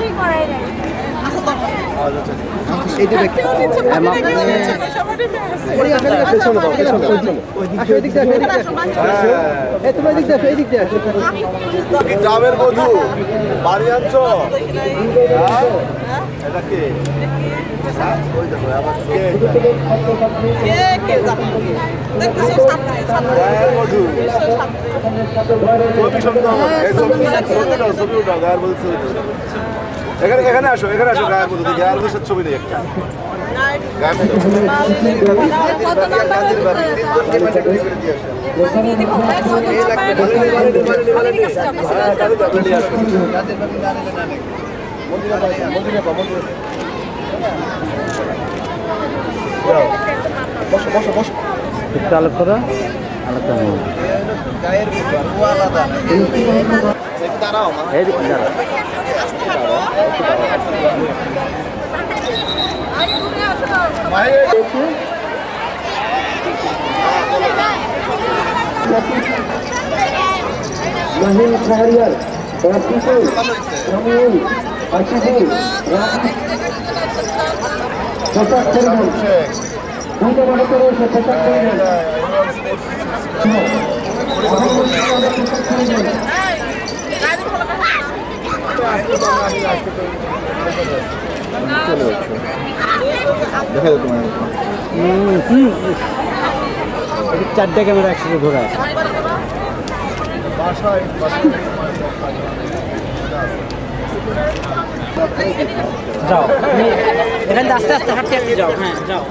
কিছুই করাই গ্রামের বধু বাড়ি হ্যাঁ? এটা কে হ্যাঁ? বধূ। ছবি উঠাও, গায়ের বধূর ছবি। এখানে এখানে আসো এখানে আসো, গায়ের বধূ দেখি গায়ের বধূর ছবি নেই একটা। বসো বসো বসো একটু আলাপ করো গায়ের ও আলাদা দাঁড়াও মা এইদিক দাঁড়া মায়ের মহিম শাহরিয়ার রাফিকুল রমিউল আশিফুল রাফি পোশাক পরিধান দুইটা মনে করে এসে পোশাক পরিধান দেখা যাবে চারটে ক্যামেরা একসাথে ঘোরা যাও। এখান আস্তে আস্তে হাঁটতে হাঁটতে যাও। হ্যাঁ যাও।